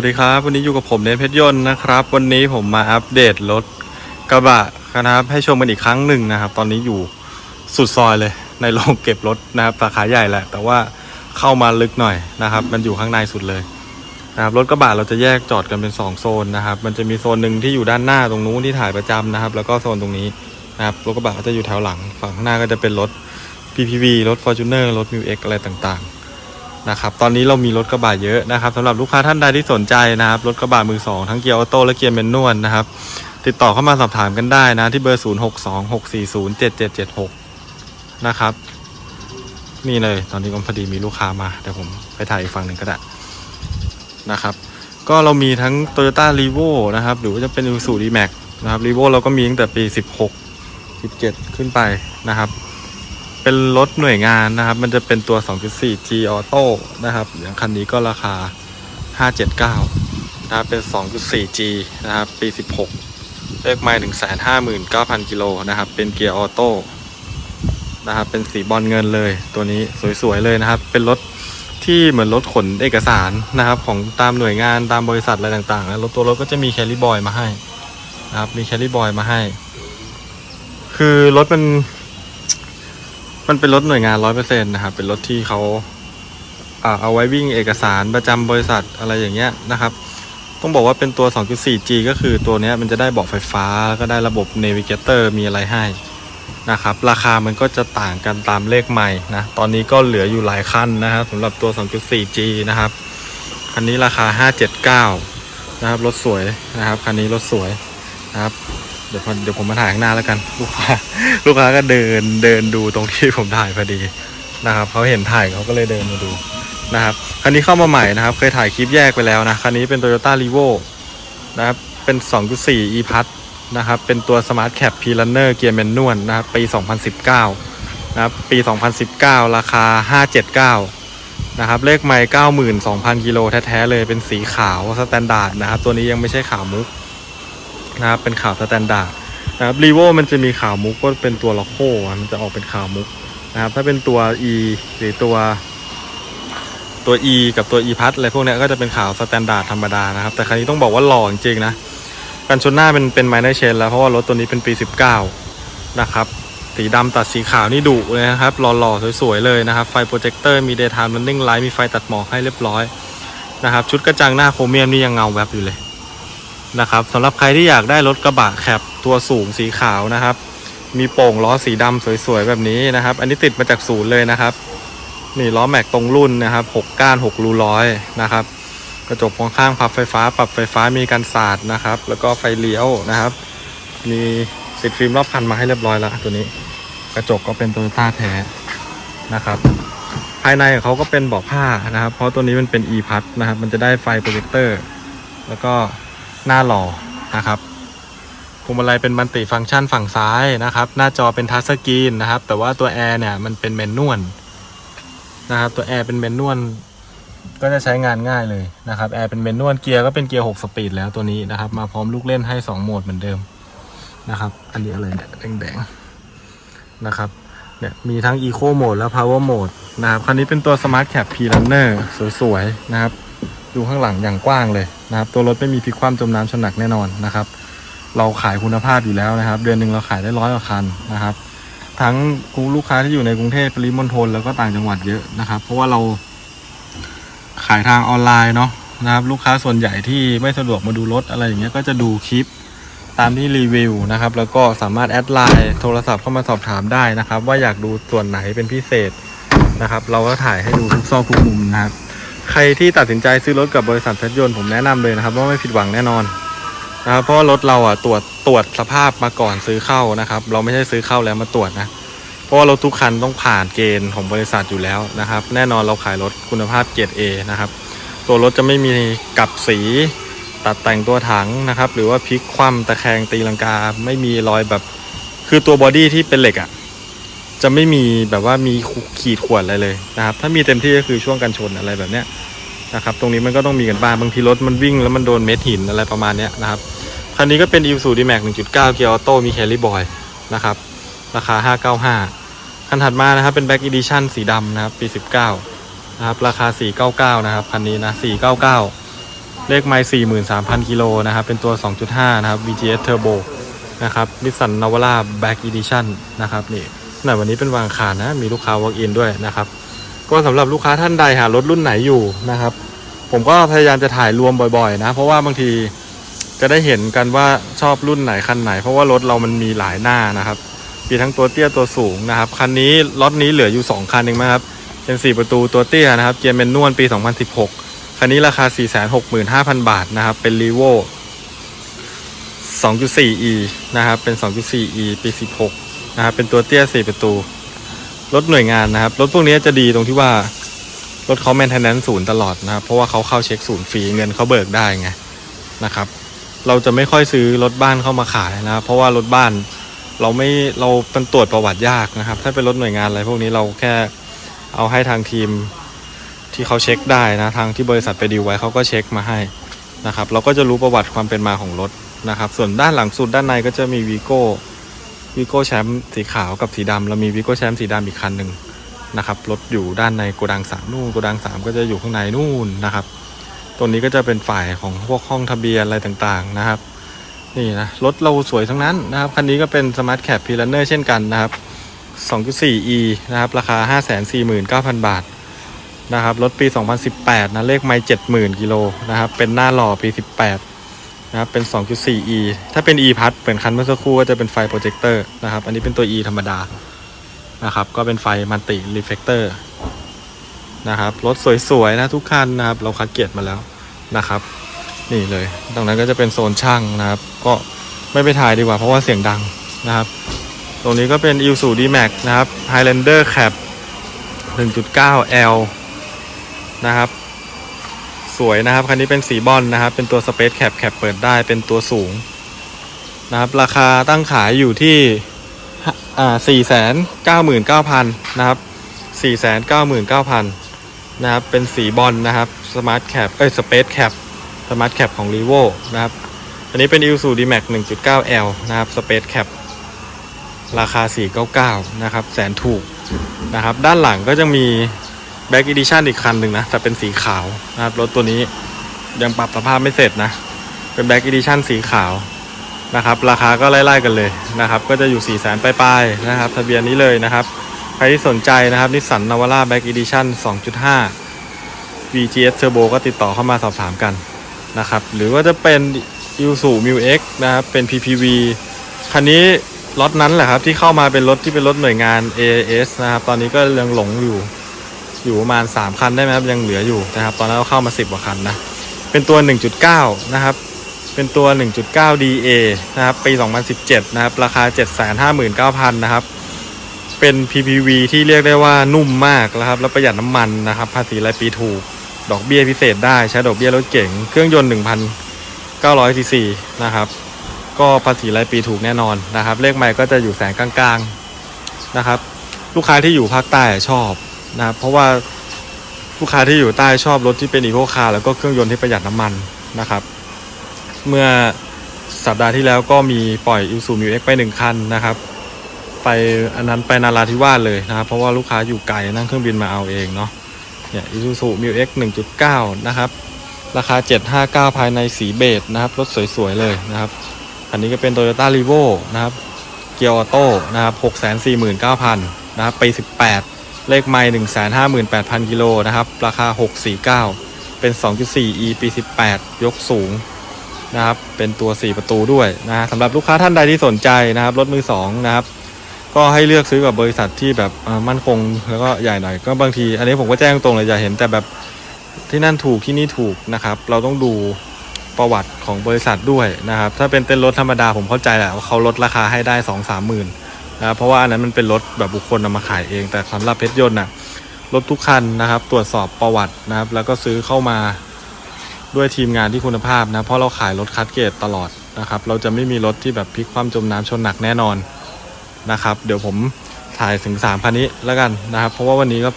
สวัสดีครับ วันนี้อยู่กับผมเนทเพชรยนต์นะครับ วันนี้ผมมาอัปเดตรถกระบะนะครับให้ชมกันอีกครั้งหนึ่งนะครับ ตอนนี้อยู่สุดซอยเลยในโรงเก็บรถนะครับสาขาใหญ่แหละ แต่ว่าเข้ามาลึกหน่อยนะครับ มันอยู่ข้างในสุดเลยนะครับรถกระบะเราจะแยกจอดกันเป็น 2 โซนนะครับ มันจะมีโซนหนึ่งที่อยู่ด้านหน้าตรงนู้นที่ถ่ายประจำนะครับ แล้วก็โซนตรงนี้นะครับรถกระบะก็จะอยู่แถวหลัง ฝั่งข้างหน้าก็จะเป็นรถ PPV รถ Fortuner รถ m ิว X อะไรต่างๆ นะครับตอนนี้เรามีรถกระบะเยอะนะครับสำหรับลูกค้าท่านใดที่สนใจนะครับรถกระบะมือสองทั้งเกียร์ออโต้และเกียร์แมนนวลนะครับติดต่อเข้ามาสอบถามกันได้นะที่เบอร์ 0 6 2 6 4 0 7 7 7 6 นะครับนี่เลยตอนนี้ก็พอดีมีลูกค้ามาเดี๋ยวผมไปถ่ายอีกฝั่งหนึ่งก็ได้นะครับ ก็เรามีทั้ง Toyota r e v o นะครับ หรือว่าจะเป็น Isuzu D-Max นะครับ r e v o เราก็มีตั้งแต่ปี 16 17 ขึ้นไปนะครับ เป็นรถหน่วยงานนะครับ มันจะเป็นตัว 2.4 G Auto นะครับ อย่างคันนี้ก็ราคา 579นะครับเป็น 2.4 G นะครับ ปี 16 เลขไมล์ถึง159,000 กิโลนะครับ เป็นเกียร์ออโต้นะครับ เป็นสีบอลเงินเลยตัวนี้สวยๆเลยนะครับ เป็นรถที่เหมือนรถขนเอกสารนะครับ ของตามหน่วยงานตามบริษัทอะไรต่างๆนะรถตัวรถก็จะมีแคลรี่บอยมาให้นะครับ มีแคลรี่บอยมาให้ คือรถมัน มันเป็นรถหน่วยงานร้อยเปอร์เซ็นต์นะครับ เป็นรถที่เขาอ่าเอาไว้วิ่งเอกสารประจำบริษัทอะไรอย่างเงี้ยนะครับ ต้องบอกว่าเป็นตัว 2.4G ก็คือตัวนี้มันจะได้เบาะไฟฟ้าแล้วก็ได้ระบบ Navigator มีอะไรให้นะครับ ราคามันก็จะต่างกันตามเลขใหม่นะ ตอนนี้ก็เหลืออยู่หลายคันนะครับสำหรับตัว 2.4G นะครับ คันนี้ราคา 579 นะครับ รถสวยนะครับ คันนี้รถสวยนะครับ เดี๋ยวเดี๋ยวผมมาถ่ายข้างหน้าแล้วกัน ลูกค้าลูกค้าก็เดินเดินดูตรงที่ผมถ่ายพอดีนะครับเขาเห็นถ่ายเขาก็เลยเดินมาดูนะครับคันนี้เข้ามาใหม่นะครับ เคยถ่ายคลิปแยกไปแล้วนะคันนี้เป็น Toyota r e v o นะครับเป็น 2.4 e p a s นะครับเป็นตัว Smart Cap P Runner เกียร์แมนนวลนะครับปี 2019นะครับปี 2019 ราคา 579นะครับเลขไมล์92,000กิโลแท้ๆเลยเป็นสีขาวสแตนดาร์ดนะครับตัวนี้ยังไม่ใช่ขาวมุก นะครับเป็นขาวสแตนดาร์ดนะครับรีโวมันจะมีขาวมุกก็เป็นตัวล็อกโคมันจะออกเป็นขาวมุกนะครับถ้าเป็นตัว E หรือตัวตัว E กับตัว E พัทอะไรพวกนี้ก็จะเป็นขาวสแตนดาร์ดธรรมดานะครับ แต่คันนี้ต้องบอกว่าหล่อจริงๆนะกันชนหน้าเป็นเป็นไมเนอร์เชนแล้วเพราะว่ารถตัวนี้เป็นปี 19 นะครับ สีดำตัดสีขาวนี่ดุเลยนะครับ หล่อๆ สวยๆ เลยนะครับ ไฟโปรเจคเตอร์มี daytime running light มีไฟตัดหมอกให้เรียบร้อยนะครับ ชุดกระจังหน้าโครเมียมนี่ยังเงาแวบอยู่เลย นะครับสำหรับใครที่อยากได้รถกระบะแคปตัวสูงสีขาวนะครับ มีโป่งล้อสีดำสวยๆแบบนี้นะครับ อันนี้ติดมาจากศูนย์เลยนะครับ นี่ล้อแม็กตรงรุ่นนะครับหกก้านหกรูร้อยนะครับ กระจกมองข้างพับไฟฟ้า ปรับไฟฟ้ามีการสาดนะครับ แล้วก็ไฟเลี้ยวนะครับ มีติดฟิล์มรอบคันมาให้เรียบร้อยแล้วตัวนี้ กระจกก็เป็นโตโยต้าแท้นะครับภายในของเขาก็เป็นเบาะผ้านะครับ เพราะตัวนี้มันเป็น e พัทนะครับ มันจะได้ไฟโปรเจคเตอร์ แล้วก็ หน้าหล่อนะครับพวงมาลัยเป็นมัลติฟังก์ชันฝั่งซ้ายนะครับ หน้าจอเป็นทัชสกรีนนะครับ แต่ว่าตัวแอร์เนี่ยมันเป็นแมนนวลนะครับ ตัวแอร์เป็นแมนนวลก็จะใช้งานง่ายเลยนะครับแอร์เป็นแมนนวลเกียร์ก็เป็นเกียร์6สปีดแล้วตัวนี้นะครับ มาพร้อมลูกเล่นให้ 2 โหมดเหมือนเดิมนะครับ อันนี้อะไรเนี่ยแดงๆนะครับเนี่ยมีทั้ง Eco Mode และ Power Mode นะครับคันนี้เป็นตัว Smart Cap P Runner สวยๆนะครับ ดูข้างหลังอย่างกว้างเลยนะครับ ตัวรถไม่มีพลิกคว่ำจมน้ำชนหนักแน่นอนนะครับ เราขายคุณภาพอยู่แล้วนะครับ เดือนหนึ่งเราขายได้ร้อยกว่าคันนะครับ ทั้งลูกค้าที่อยู่ในกรุงเทพปริมณฑลแล้วก็ต่างจังหวัดเยอะนะครับ เพราะว่าเราขายทางออนไลน์เนาะนะครับ ลูกค้าส่วนใหญ่ที่ไม่สะดวกมาดูรถอะไรอย่างเงี้ยก็จะดูคลิปตามที่รีวิวนะครับ แล้วก็สามารถแอดไลน์โทรศัพท์เข้ามาสอบถามได้นะครับ ว่าอยากดูส่วนไหนเป็นพิเศษนะครับ เราก็ถ่ายให้ดูทุกซอกทุกมุมนะครับ ใครที่ตัดสินใจซื้อรถกับบริษัทเพชรยนต์ผมแนะนำเลยนะครับ ว่าไม่ผิดหวังแน่นอนนะครับเพราะรถเราอะตรวจตรวจสภาพมาก่อนซื้อเข้านะครับ เราไม่ใช่ซื้อเข้าแล้วมาตรวจนะ เพราะว่ารถทุกคันต้องผ่านเกณฑ์ของบริษัทอยู่แล้วนะครับ แน่นอนเราขายรถคุณภาพเกรด A นะครับ ตัวรถจะไม่มีกับสีตัดแต่งตัวถังนะครับ หรือว่าพลิกคว่ำตะแคงตีลังกาไม่มีรอยแบบ คือตัวบอดี้ที่เป็นเหล็กอะ จะไม่มีแบบว่ามีขีดข่วนอะไรเลยนะครับ ถ้ามีเต็มที่ก็คือช่วงกันชนอะไรแบบเนี้ยนะครับ ตรงนี้มันก็ต้องมีกันบ้างบางทีรถมันวิ่งแล้วมันโดนเม็ดหินอะไรประมาณเนี้ยนะครับคันนี้ก็เป็น i s u d m a x 1.9เกียร์ออโต้มีแคลิบอยนะครับ ราคา595คันถัดมานะครับเป็น Black Edition สีดำนะครับ ปี19นะครับ ราคา499นะครับคันนี้นะ499เลขไมล์43,000กิโลนะครับ เป็นตัว2.5นะครับ VGS Turbo นะครับนิสสันนาวาร่า Back Edition นะครับนี่ น่อยวันนี้เป็นวางขานนะ มีลูกค้า walk in ด้วยนะครับ ก็สำหรับลูกค้าท่านใดหารถรุ่นไหนอยู่นะครับ ผมก็พยายามจะถ่ายรวมบ่อยๆ นะ เพราะว่าบางทีจะได้เห็นกันว่าชอบรุ่นไหนคันไหน เพราะว่ารถเรามันมีหลายหน้านะครับมีทั้งตัวเตี้ยตัวสูงนะครับคันนี้ล็อตนี้เหลืออยู่ 2 คันเองมั้งครับเป็น 4 ประตูตัวเตี้ยนะครับเกียร์แมนนวลปี 2016 คันนี้ราคา 465,000 บาทนะครับ เป็น r ีโว 2.4e นะครับ เป็น 2.4e ปี 16 นะครับเป็นตัวเตี้ย4ประตู รถหน่วยงานนะครับ รถพวกนี้จะดีตรงที่ว่ารถเขาแมนเทนแนนซ์ศูนย์ตลอดนะครับ เพราะว่าเขาเข้าเช็คศูนย์ฟรีเงินเขาเบิกได้ไงนะครับ เราจะไม่ค่อยซื้อรถบ้านเข้ามาขายนะครับ เพราะว่ารถบ้านเราไม่เราเป็นตรวจประวัติยากนะครับ ถ้าเป็นรถหน่วยงานอะไรพวกนี้เราแค่เอาให้ทางทีมที่เขาเช็คได้นะทางที่บริษัทไปดีไว้เขาก็เช็คมาให้นะครับ เราก็จะรู้ประวัติความเป็นมาของรถนะครับ ส่วนด้านหลังสุดด้านในก็จะมีวีโก้ วีโก้แชมป์สีขาวกับสีดำเรามีวีโก้แชมป์สีดำอีกคันหนึ่งนะครับรถอยู่ด้านในโกดังสามนู่นโกดังสามก็จะอยู่ข้างในนู่นนะครับตัวนี้ก็จะเป็นฝ่ายของพวกห้องทะเบียนอะไรต่างๆนะครับ นี่นะรถเราสวยทั้งนั้นนะครับ คันนี้ก็เป็น Smart Cap p l a n n e r เช่นกันนะครับ 2.4e นะครับราคา 549,000 บาทนะครับรถปี 2018 นะเลขไมล์70,000 กิโลนะครับเป็นหน้าหล่อปี 18 นะครับเป็น 2.4e ถ้าเป็น e พัดเหมือนคันเมื่อสักครู่ก็จะเป็นไฟโปรเจคเตอร์นะครับ อันนี้เป็นตัว e ธรรมดานะครับ ก็เป็นไฟมัลติรีเฟกเตอร์นะครับรถสวยๆนะทุกคันนะครับ เราคัดเกียรมาแล้วนะครับ นี่เลย ตรงนั้นก็จะเป็นโซนช่างนะครับ ก็ไม่ไปถ่ายดีกว่าเพราะว่าเสียงดังนะครับ ตรงนี้ก็เป็น i l s u d Max นะครับ Highlander Cap 1.9L นะครับ สวยนะครับ คันนี้เป็นสีบอลนะครับ เป็นตัว Space Cap แคปเปิดได้เป็นตัวสูงนะครับ ราคาตั้งขายอยู่ที่อ่าสี่แสนเก้าหมื่นเก้าพันนะครับสี่แสนเก้าหมื่นเก้าพันนะครับ เป็นสีบอลนะครับสมาร์ทแคปเอ้ยสเปซแคปสมาร์ทแคปของ r ีโวนะครับ อันนี้เป็น i l s u d Max 1.9L นะครับสเปซแคปราคา 499 นะครับ แสนถูกนะครับ ด้านหลังก็จะมี Back Edition อีกคันหนึ่งนะแต่เป็นสีขาวนะครับรถตัวนี้ยังปรับสภาพไม่เสร็จนะ เป็น Back Edition สีขาวนะครับ ราคาก็ไล่ๆกันเลยนะครับ ก็จะอยู่4 0 0 0 0 0ปลายๆนะครับ ทะเบียนนี้เลยนะครับ ใครที่สนใจนะครับนิสสันนาวาร่าแบ็กอีดิชัน2.5 VGS Turbo ก็ติดต่อเข้ามาสอบถามกันนะครับ หรือว่าจะเป็น i l s u m u X นะครับ เป็น PPV คันนี้รถนั้นแหละครับที่เข้ามาเป็นรถที่เป็นรถหน่วยงาน AAS นะครับ ตอนนี้ก็ยังหลงอยู่ อยู่ประมาณ 3 คันได้ไหมครับ ยังเหลืออยู่นะครับ ตอนนั้นเราเข้ามา 10กว่าคันนะ เป็นตัว 1.9 นะครับ เป็นตัว 1.9 DA นะครับ ปี 2017 นะครับ ราคา 759,000 นะครับ เป็น PPV ที่เรียกได้ว่านุ่มมากนะครับ แล้วประหยัดน้ำมันนะครับ ภาษีรายปีถูก ดอกเบี้ยพิเศษได้ ใช้ดอกเบี้ยรถเก๋ง เครื่องยนต์ 1,900ซีซีนะครับ ก็ภาษีรายปีถูกแน่นอนนะครับ เลขใหม่ก็จะอยู่แสนกลางๆนะครับ ลูกค้าที่อยู่ภาคใต้ชอบ นะครับเพราะว่าลูกค้าที่อยู่ใต้ชอบรถที่เป็นอีโคคาร์แล้วก็เครื่องยนต์ที่ประหยัดน้ำมันนะครับ เมื่อสัปดาห์ที่แล้วก็มีปล่อย i l s u m u X ไปหนึ่งคันนะครับ ไปอันนั้นไปนาราธิวาสเลยนะครับ เพราะว่าลูกค้าอยู่ไกลนั่งเครื่องบินมาเอาเองเนาะเนี่ย i l s u m u X 1.9นะครับ ราคา759ภายในสีเบจนะครับรถสวยๆเลยนะครับอันนี้ก็เป็น Toyota r e v o นะครับเกียร์ออโต้นะครับ649,000นะครับปี18 เลขไมล์158,000กิโลนะครับ ราคา649เป็น 2.4e ปี18ยกสูงนะครับ เป็นตัว4ประตูด้วยนะสำหรับลูกค้าท่านใดที่สนใจนะครับ รถมือ2นะครับ ก็ให้เลือกซื้อกับบริษัทที่แบบมั่นคงแล้วก็ใหญ่หน่อย ก็บางที อันนี้ผมก็แจ้งตรงเลยอย่าเห็นแต่แบบที่นั่นถูกที่นี่ถูกนะครับ เราต้องดูประวัติของบริษัทด้วยนะครับ ถ้าเป็นเต้นรถธรรมดาผมเข้าใจแหละว่าเขาลดราคาให้ได้2 3หมื่น นะเพราะว่าอันนั้นมันเป็นรถแบบบุคคลนำมาขายเอง แต่สำหรับเพชรยนต์นะรถทุกคันนะครับ ตรวจสอบประวัตินะครับ แล้วก็ซื้อเข้ามาด้วยทีมงานที่คุณภาพนะ เพราะเราขายรถคัดเกรดตลอดนะครับ เราจะไม่มีรถที่แบบพลิกคว่ำจมน้ำชนหนักแน่นอนนะครับ เดี๋ยวผมถ่ายถึงสามคันนี้แล้วกันนะครับ เพราะว่าวันนี้ก็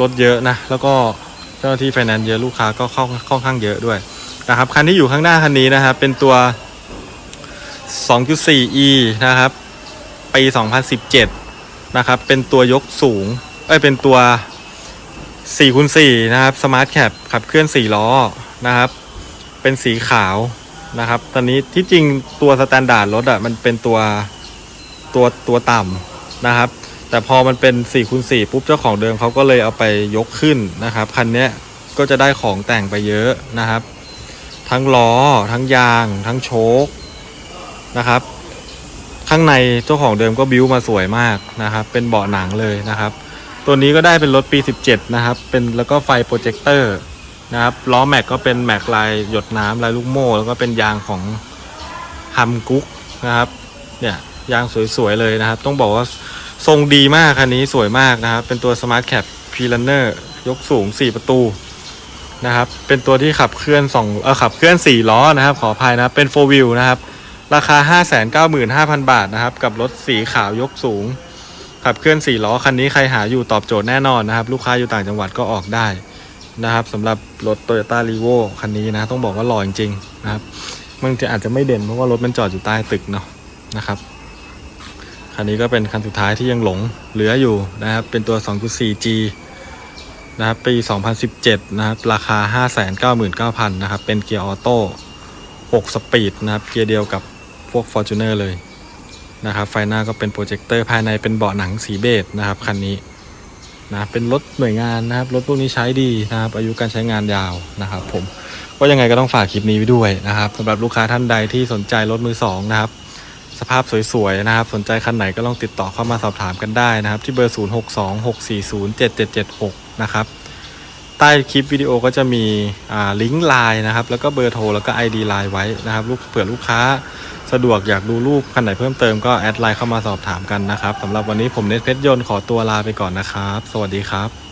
รถเยอะนะ แล้วก็เจ้าหน้าที่ไฟแนนซ์เยอะลูกค้าก็เข้าค่อนข้างเยอะด้วยนะครับคันที่อยู่ข้างหน้าคันนี้นะครับเป็นตัว 2.4e นะครับ ปี 2017 นะครับ เป็นตัวยกสูง เอ้ย เป็นตัว4คูณ4นะครับสมาร์ทแคปขับเคลื่อน 4 ล้อนะครับ เป็นสีขาวนะครับ ตอนนี้ที่จริงตัวสแตนดาร์ดรถอะ มันเป็นตัวตัวตัวต่ำนะครับ แต่พอมันเป็น4คูณ4ปุ๊บเจ้าของเดิมเขาก็เลยเอาไปยกขึ้นนะครับ คันเนี้ยก็จะได้ของแต่งไปเยอะนะครับ ทั้งล้อ ทั้งยาง ทั้งโชคนะครับ ข้างในเจ้าของเดิมก็บิวมาสวยมากนะครับ เป็นเบาะหนังเลยนะครับ ตัวนี้ก็ได้เป็นรถปี 17 นะครับ เป็นแล้วก็ไฟโปรเจคเตอร์นะครับล้อแม็กก็เป็นแม็กลายหยดน้ำลายลูกโม่แล้วก็เป็นยางของฮัมกุ๊กนะครับเนี่ยยางสวยๆเลยนะครับ ต้องบอกว่าทรงดีมากคันนี้สวยมากนะครับ เป็นตัว Smart Cap p r u n n e r ยกสูง 4 ประตูนะครับ เป็นตัวที่ขับเคลื่อน2เออขับเคลื่อน 4 ล้อนะครับ ขออภัยนะเป็น4 wheel นะครับ ราคา 595,000 บาทนะครับ กับรถสีขาวยกสูง ขับเคลื่อน4ล้อคันนี้ใครหาอยู่ตอบโจทย์แน่นอนนะครับ ลูกค้าอยู่ต่างจังหวัดก็ออกได้นะครับสำหรับรถ Toyota r e v o คันนี้นะ ต้องบอกว่าหล่อจริงๆนะครับมันจะอาจจะไม่เด่นเพราะว่ารถมันจอดอยู่ใต้ตึกเนาะนะครับคันนี้ก็เป็นคันสุดท้ายที่ยังหลงเหลืออยู่นะครับ เป็นตัว 2.4G นะครับปี 2017 นะครับ ราคา 599,000 นะครับ เป็นเกียร์ออโต้ 6 สปีดนะครับ เกียร์เดียวกับ พวก Fortuner เลยนะครับ ไฟหน้าก็เป็นโปรเจคเตอร์ภายในเป็นเบาะหนังสีเบจนะครับคันนี้นะเป็นรถหน่วยงานนะครับรถพวกนี้ใช้ดีนะครับอายุการใช้งานยาวนะครับผมก็ยังไงก็ต้องฝากคลิปนี้ไว้ด้วยนะครับสำหรับลูกค้าท่านใดที่สนใจรถมือสองนะครับสภาพสวยๆนะครับ สนใจคันไหนก็ลองติดต่อเข้ามาสอบถามกันได้นะครับ ที่เบอร์ 0626407776 นะครับ ใต้คลิปวิดีโอก็จะมีอ่าลิงก์ไลน์นะครับ แล้วก็เบอร์โทรแล้วก็ ID ไลน์ไว้นะครับลูกเผื่อลูกค้า สะดวกอยากดูรูปคันไหนเพิ่มเติมก็แอดไลน์เข้ามาสอบถามกันนะครับสำหรับวันนี้ผมเนทเพชรยนต์ขอตัวลาไปก่อนนะครับ สวัสดีครับ